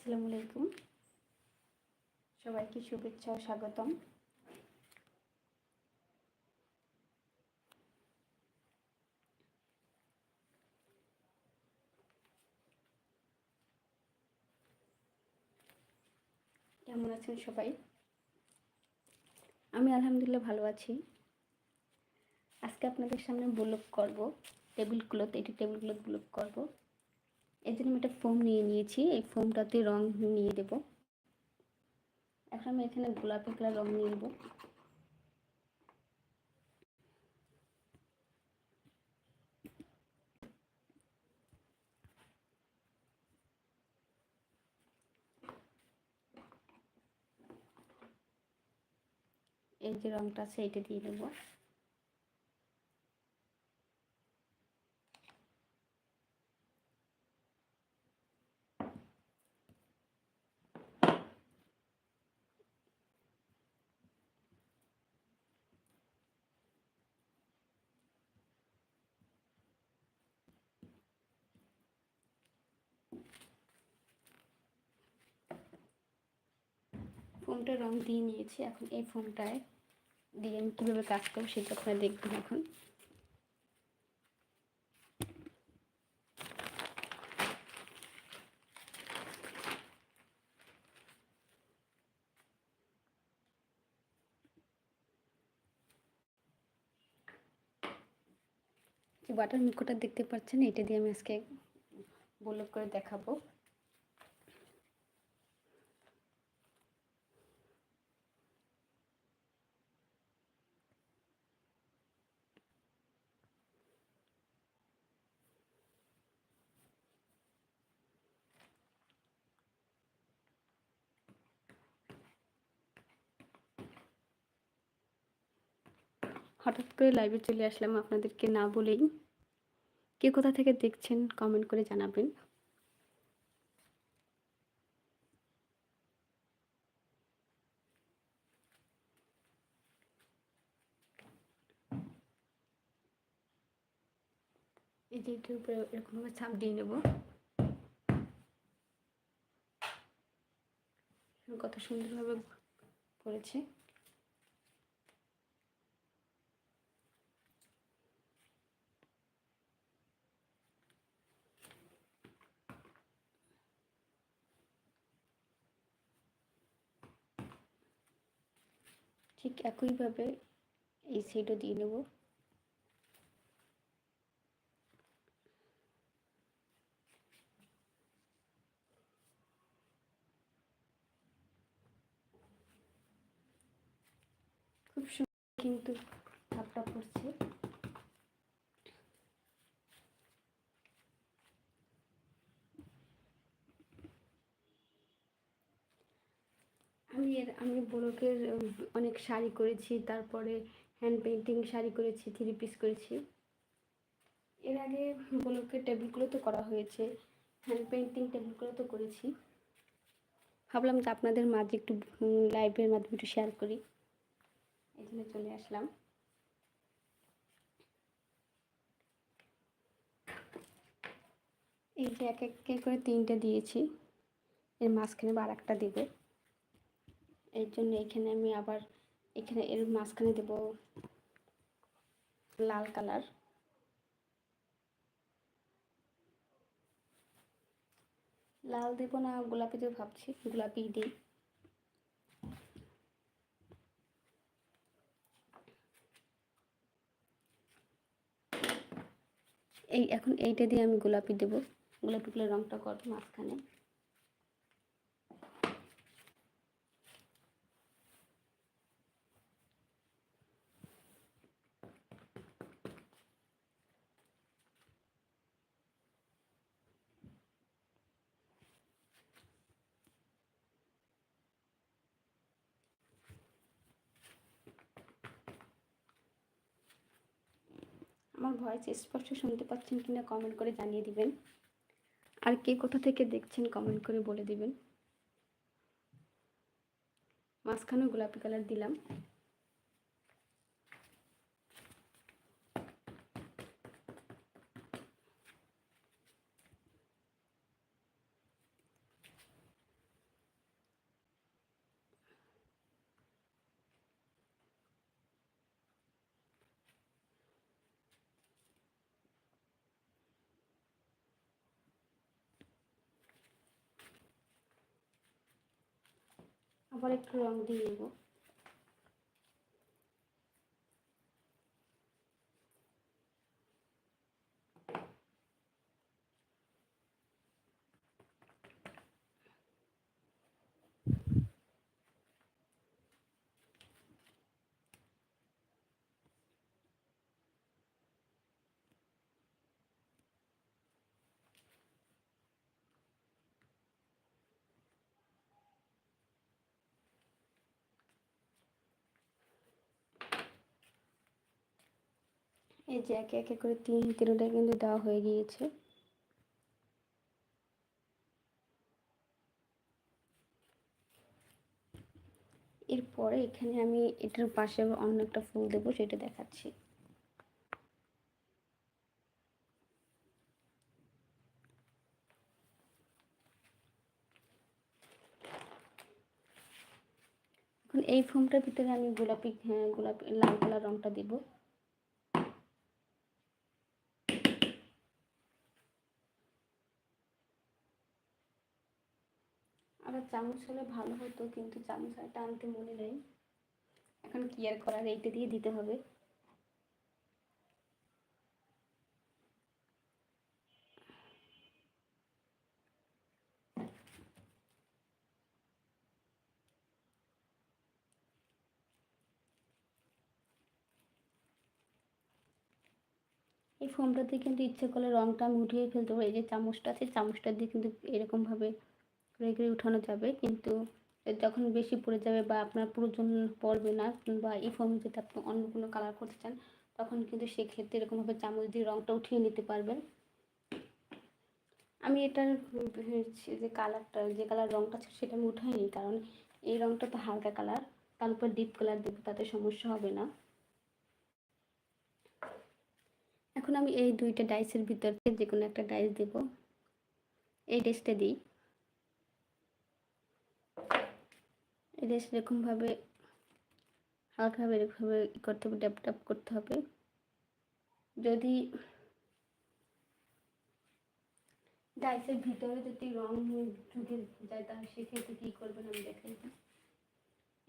আসসালামু আলাইকুম। সবাইকে শুভেচ্ছা ও স্বাগতম। কেমন আছেন সবাই? আমি আলহামদুলিল্লাহ ভালো আছি। আজকে আপনাদের সামনে ব্লগ করব। টেবিল ক্লথ এটি টেবিল ক্লথ ব্লগ করব। জন্য আমি একটা ফোম নিয়ে নিয়েছি। এই ফোমটাতে রং নিয়ে দেব। এখন আমি এখানে গোলাপি কালার রং নিয়ে নেব। এই যে রংটা আছে এইটা দিয়ে দেবো। ফোমটা রং দিয়ে নিয়েছি। এখন এই ফোমটায় দিয়ে আমি কীভাবে কাজ করব সেটা আপনারা দেখবেন এখন। বাটার মুখোটা দেখতে পাচ্ছেন? এটা দিয়ে আমি আজকে বলক করে দেখাবো। হঠাৎ করে লাইভে চলে আসলাম আপনাদেরকে না বলেই। কে কোথা থেকে দেখছেন কমেন্ট করে জানাবেন। এই যে এটার উপরে এরকমভাবে ছাপ দিয়ে নেব। কত সুন্দরভাবে করেছে একইভাবে এই সাইডও দিয়ে নেব। খুব কিন্তু ভাবটা পড়ছে। আমি এর আমি ব্লকের অনেক শাড়ি করেছি, তারপরে হ্যান্ড পেন্টিং শাড়ি করেছি থ্রি পিস করেছি। এর আগে ব্লকের টেবিলগুলো তো করা হয়েছে হ্যান্ড পেন্টিং টেবিলগুলো তো করেছি। ভাবলাম যে আপনাদের মাঝে একটু লাইভের মাধ্যমে একটু শেয়ার করি। এই জন্য চলে আসলাম। এই যে এক এক করে তিনটে দিয়েছি, এর মাঝখানে আর একটা দেবো। এর জন্য এখানে আমি আবার এখানে এর মাঝখানে দেব লাল কালার। লাল দেব না, গোলাপি দেবো ভাবছি, গোলাপি দিই। এই, এখন এইটা দিয়ে আমি গোলাপি দেবো। গোলাপি গুলোর রঙটা করব মাঝখানে আমার ভয়েস স্পষ্ট শুনতে পাচ্ছেন কিনা কমেন্ট করে জানিয়ে দিবেন। আর কে কোথা থেকে দেখছেন কমেন্ট করে বলে দিবেন। মাঝখানেও গোলাপি কালার দিলাম। আবার একটু রং দিয়ে নেব। এই যে একে একে করে তিন তিনটা কিন্তু দেওয়া হয়ে গিয়েছে। এরপরে এখানে আমি এটার পাশে অন্য একটা ফুল দেবো, সেটা দেখাচ্ছি। এখন এই ফোমটার ভিতরে আমি গোলাপি হ্যাঁ গোলাপি, লাল কালার রঙটা দিব। চামচ হলে ভালো হতো, কিন্তু চামচ আর টানতে মনে নেই। এখন কি আর করার, এইটা দিয়ে দিতে হবে। এই ফোমটা দিয়ে কিন্তু ইচ্ছে করলে রঙটা আমি উঠিয়ে ফেলতে পারি। এই যে চামচটা আছে, চামচটা দিয়ে কিন্তু এরকমভাবে রেখে উঠানো যাবে। কিন্তু যখন বেশি পড়ে যাবে বা আপনার প্রয়োজন পড়বে না বা এই ফোমে যদি আপনি অন্য কোনো কালার করতে চান, তখন কিন্তু সেক্ষেত্রে এরকমভাবে চামচ দিয়ে রঙটা উঠিয়ে নিতে পারবেন। আমি এটার যে কালারটা যে কালার রঙটা আছে সেটা আমি উঠাইনি কারণ এই রঙটা তো হালকা কালার তার উপর ডিপ কালার দেবো, তাতে সমস্যা হবে না। এখন আমি এই দুইটা ডাইসের ভিতর থেকে যে কোনো একটা ডাইস দেব। এই ডাইসটা দিই। এই সেরকমভাবে হালকাভাবে এরকমভাবে করতে হবে ড্যাপ ড্যাপ করতে হবে। যদি ডাইসের ভিতরে যদি রং ঢুকে যায়, তাহলে সেক্ষেত্রে কী করবেন আমি দেখাই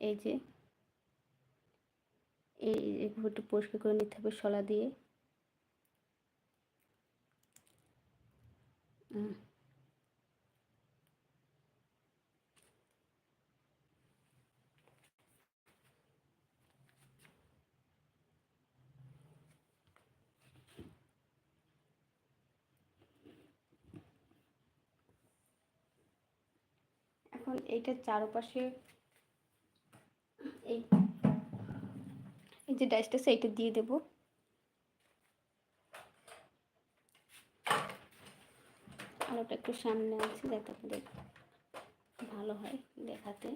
এই যে, এই একটু পরিষ্কার করে নিতে হবে, শলা দিয়ে। এখন এইটা চারপাশে এই এই যে ডাইসটা সেইটা দিয়ে দেবো। আলোটা একটু সামনে আছে, যাতে ভালো হয় দেখাতে।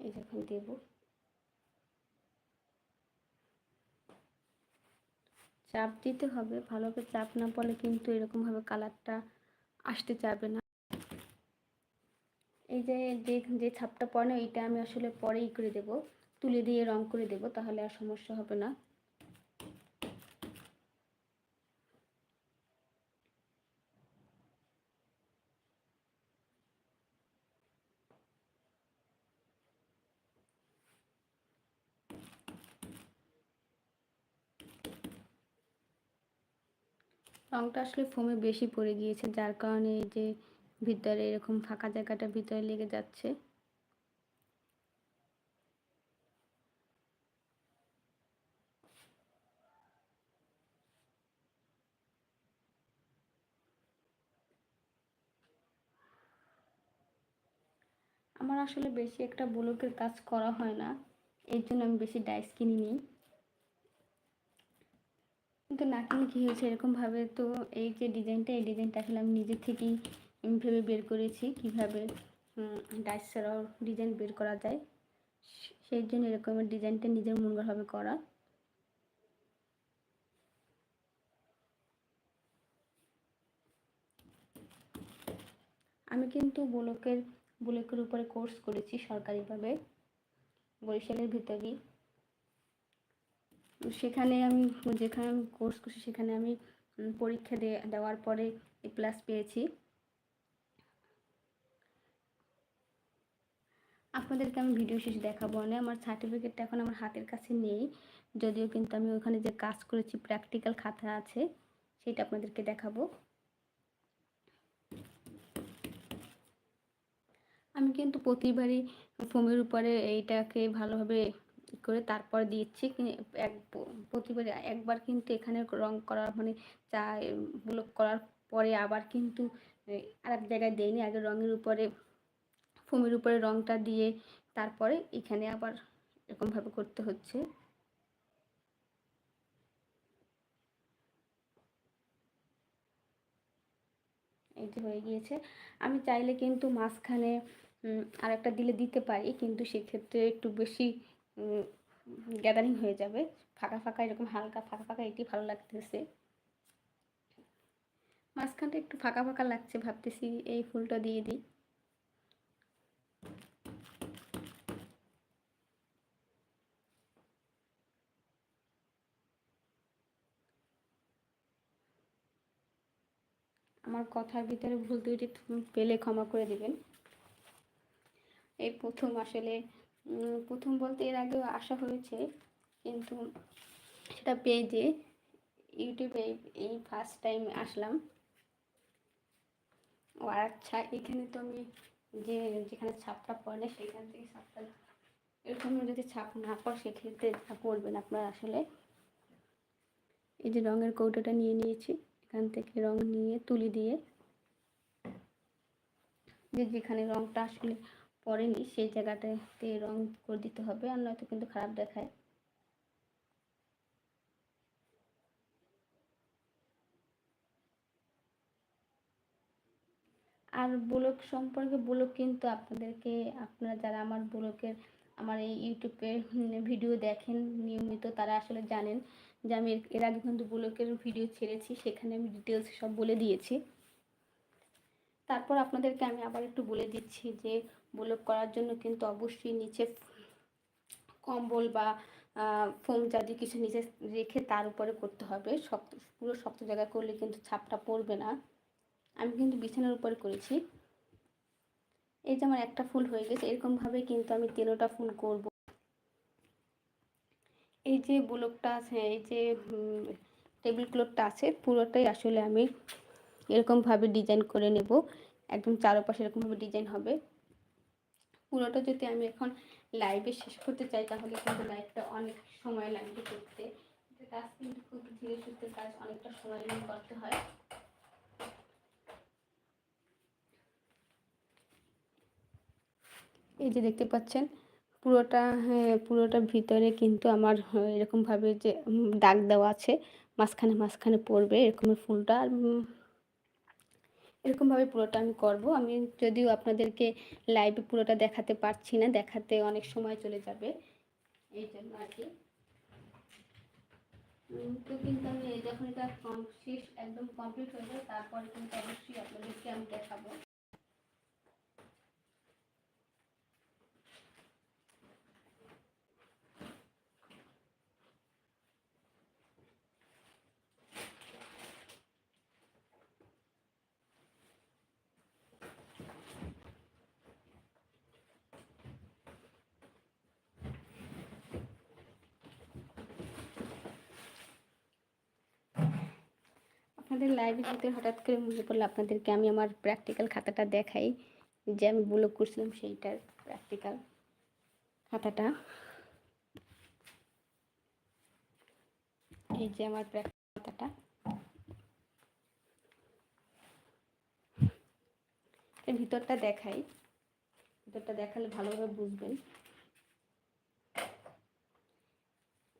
এই যখন দেব। চাপ দিতে হবে, ভালোভাবে চাপ না পড়লে কিন্তু এরকমভাবে কালারটা আসতে চাবে না। এই যে যে ছাপটা পড়ে না এইটা আমি আসলে পরেই করে দেব। তুলে দিয়ে রং করে দেব, তাহলে আর সমস্যা হবে না। রঙটা আসলে ফোমে বেশি পড়ে গিয়েছে, যার কারণে এই যে ভিতরে এরকম ফাঁকা জায়গাটা ভিতরে লেগে যাচ্ছে। আমার আসলে বেশি একটা ব্লকের কাজ করা হয় না, এর জন্য আমি বেশি ডাইস কিনিনি। কিন্তু না কিনে কী হয়েছে এরকমভাবে? তো এই যে ডিজাইনটা, এই ডিজাইনটা আসলে আমি নিজে থেকেই ভেবে বের করেছি কীভাবে ডাইস ছাড়াও ডিজাইন বের করা যায়। সেই জন্য এরকমের ডিজাইনটা নিজের মনগড়ভাবে করা। আমি কিন্তু ব্লকের, বুলেকের উপরে কোর্স করেছি সরকারিভাবে, বরিশালের ভিতরেই। সেখানে আমি, যেখানে আমি কোর্স করছি সেখানে আমি পরীক্ষা দেওয়ার পরে এ প্লাস পেয়েছি। আপনাদেরকে আমি ভিডিও শেষে দেখাবো। না আমার সার্টিফিকেটটা এখন আমার হাতের কাছে নেই। যদিও কিন্তু আমি ওখানে যে কাজ করেছি প্র্যাকটিক্যাল খাতা আছে, সেটা আপনাদেরকে দেখাবো। আমি কিন্তু প্রতিবারই ফোমের উপরে এইটাকে ভালোভাবে করে তারপর দিচ্ছি এক প্রতিবার একবার কিন্তু এখানে রং করা মানে চা ব্লক করার পরে আবার কিন্তু আর এক জায়গায় দেয়নি আগে রঙের উপরে, ফোমের উপরে রংটা দিয়ে তারপরে এখানে আবার এরকমভাবে করতে হচ্ছে। এই যে হয়ে গিয়েছে। আমি চাইলে কিন্তু মাঝখানে আর একটা দিলে দিতে পারি, কিন্তু সেক্ষেত্রে একটু বেশি গ্যাদারিং হয়ে যাবে। ফাঁকা ফাঁকা, এরকম হালকা ফাঁকা ফাঁকা এটি ভালো লাগতেছে। মাঝখানটা একটু ফাঁকা ফাঁকা লাগছে, ভাবতেছি এই ফুলটা দিয়ে দিই। আমার কথার ভিতরে ভুল ত্রুটি পেলে ক্ষমা করে দিবেন। এই প্রথম আসলে প্রথম বলতে এর আগেও আসা হয়েছে, কিন্তু সেটা পেজে ইউটিউবে এই- ফার্স্ট টাইম আসলাম। ও আচ্ছা এখানে তো আমি যে, যেখানে ছাপটা পড়ে সেখান থেকে ছাপটা এরকম যদি ছাপ না পড়ে, সেক্ষেত্রে যা করবেন আপনার আসলে। এই যে রঙের কৌটোটা নিয়ে নিয়েছি, এখান থেকে রং নিয়ে তুলি দিয়ে। যে যেখানে রংটা আসলে পড়েনি, সেই জায়গাটাতে রং করে দিতে হবে, আর নয়তো কিন্তু খারাপ দেখায়। আর ব্লগ সম্পর্কে, ব্লগ কিন্তু আপনাদেরকে, আপনারা যারা আমার ব্লগের, আমার এই ইউটিউবে ভিডিও দেখেন, নিয়মিত তারা আসলে জানেন যে আমি এর- আগে কিন্তু ব্লগের ভিডিও ছেড়েছি, সেখানে আমি ডিটেলস সব বলে দিয়েছি। তারপর আপনাদেরকে আমি আবার একটু বলে দিচ্ছি যে ব্লগ করার জন্য কিন্তু অবশ্যই নিচে কম্বল বা ফোম জাতীয় কিছু নিচে রেখে তার উপরে করতে হবে। শক্ত পুরো শক্ত জায়গায় করলে কিন্তু ছাপটা পড়বে না। আমি কিন্তু বিছানার উপরে করেছি। এই যে আমার একটা ফুল হয়ে গেছে এরকমভাবে কিন্তু আমি তিনোটা ফুল করব। এই যে ব্লকটা আছে, এই যে টেবিল ক্লথটা আছে, পুরোটাই আসলে আমি এরকমভাবে ডিজাইন করে নেব। একদম চারপাশে এরকমভাবে ডিজাইন হবে। পুরোটা যদি আমি এখন লাইভে শেষ করতে চাই তাহলে কিন্তু লাইভটা অনেক সময় লাগবে করতে। কাজ কিন্তু খুব ধীরে সুস্থে কাজ অনেকটা সময় নিয়ে করতে হয়। এই যে দেখতে পাচ্ছেন পুরোটা হ্যাঁ পুরোটার ভিতরে কিন্তু আমার হ্যাঁ, এরকমভাবে যে দাগ দেওয়া আছে মাঝখানে মাঝখানে পড়বে এরকমের ফুলটা। আর এরকমভাবে পুরোটা আমি করব। আমি যদিও আপনাদেরকে লাইভে পুরোটা দেখাতে পারছি না, দেখাতে অনেক সময় চলে যাবে। এই জন্য আর কি। তো কিন্তু আমি যখন এটা শেষ একদম কমপ্লিট হয়ে যাবে, তারপরে কিন্তু অবশ্যই আপনাদেরকে আমি দেখাবো। আপনাদের লাইভের ভিতরে হঠাৎ করে মনে পড়ল আপনাদেরকে আমি আমার প্র্যাকটিক্যাল খাতাটা দেখাই। যে আমি ব্লগ করছিলাম সেইটার প্র্যাকটিক্যাল খাতাটা। এই যে আমার প্র্যাকটিক্যাল খাতাটা। ভিতরটা দেখাই। ভিতরটা দেখালে ভালোভাবে বুঝবেন।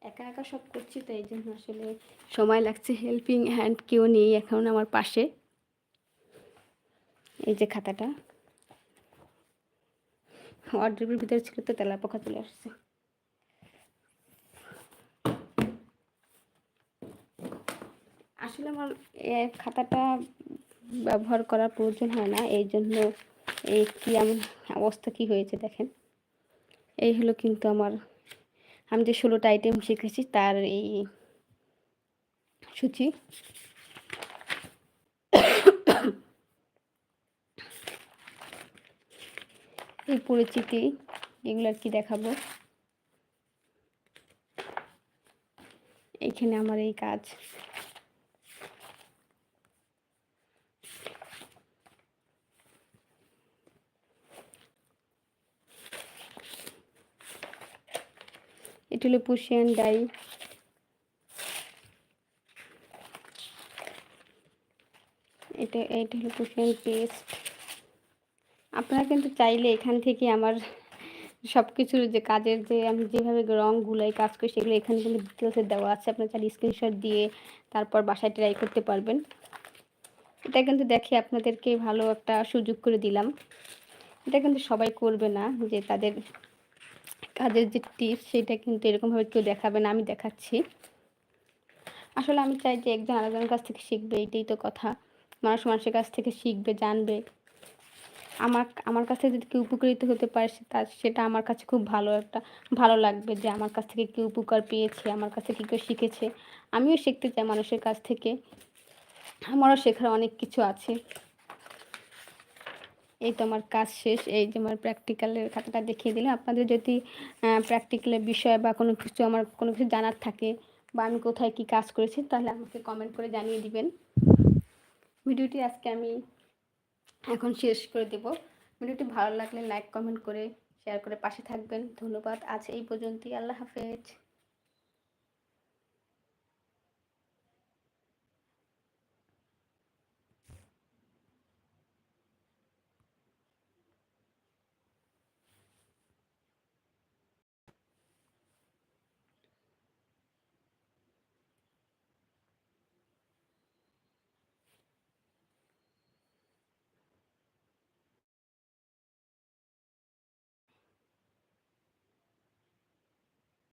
একা একা সব করছি, তো এই জন্য আসলে সময় লাগছে। হেল্পিং হ্যান্ড কেউ নেই এখন আমার পাশে। এই যে খাতাটা। অর্ডারের ভিতরে ছিল তো তেলা পোকা চলে আসছে। আসলে আমার খাতাটা ব্যবহার করার প্রয়োজন হয় না, এই জন্য এই কি এমন অবস্থা কি হয়েছে দেখেন। এই হলো কিন্তু আমার আমি যে ষোলোটা আইটেম শিখেছি তার এই সূচি। এই পরিচিতি এগুলো আর কি দেখাবো। এখানে আমার এই কাজ। এটা হলো পুষিয়ান ডাই এটা এটা হলো পুষিয়ান পেস্ট আপনারা কিন্তু চাইলে এখান থেকে আমার সব কিছুর যে কাজের যে আমি যেভাবে রং গুলাই কাজ করি, সেগুলো এখানে কিন্তু ডিটেলসে দেওয়া আছে। আপনার চাইলে স্ক্রিনশট দিয়ে তারপর বাসায় ট্রাই করতে পারবেন। এটা কিন্তু দেখে আপনাদেরকে ভালো একটা সুযোগ করে দিলাম। এটা কিন্তু সবাই করবে না যে তাদের কাজের যে টিপস সেটা কিন্তু এরকমভাবে কেউ দেখাবে না, আমি দেখাচ্ছি। আসলে আমি চাই যে একজন আরেকজনের কাছ থেকে শিখবে, এটাই তো কথা। মানুষ মানুষের কাছ থেকে শিখবে, জানবে। আমার আমার কাছ থেকে যদি কেউ উপকৃত হতে পারে তার, সেটা আমার কাছে খুব ভালো একটা, ভালো লাগবে যে আমার কাছ থেকে কেউ উপকার পেয়েছে, আমার কাছ থেকে কেউ শিখেছে। আমিও শিখতে চাই মানুষের কাছ থেকে। আমারও শেখার অনেক কিছু আছে। এই তো আমার কাজ শেষ, এই যে আমার প্র্যাকটিক্যালের খাতাটা দেখিয়ে দিলাম। আপনাদের যদি প্র্যাকটিক্যালের বিষয় বা কোনো কিছু আমার কোনো কিছু জানার থাকে বা আমি কোথায় কি কাজ করেছি, তাহলে আমাকে কমেন্ট করে জানিয়ে দিবেন। ভিডিওটি আজকে আমি এখন শেষ করে দেব। ভিডিওটি ভালো লাগলে লাইক কমেন্ট করে শেয়ার করে পাশে থাকবেন। ধন্যবাদ। আজ এই পর্যন্তই। আল্লাহ হাফেজ।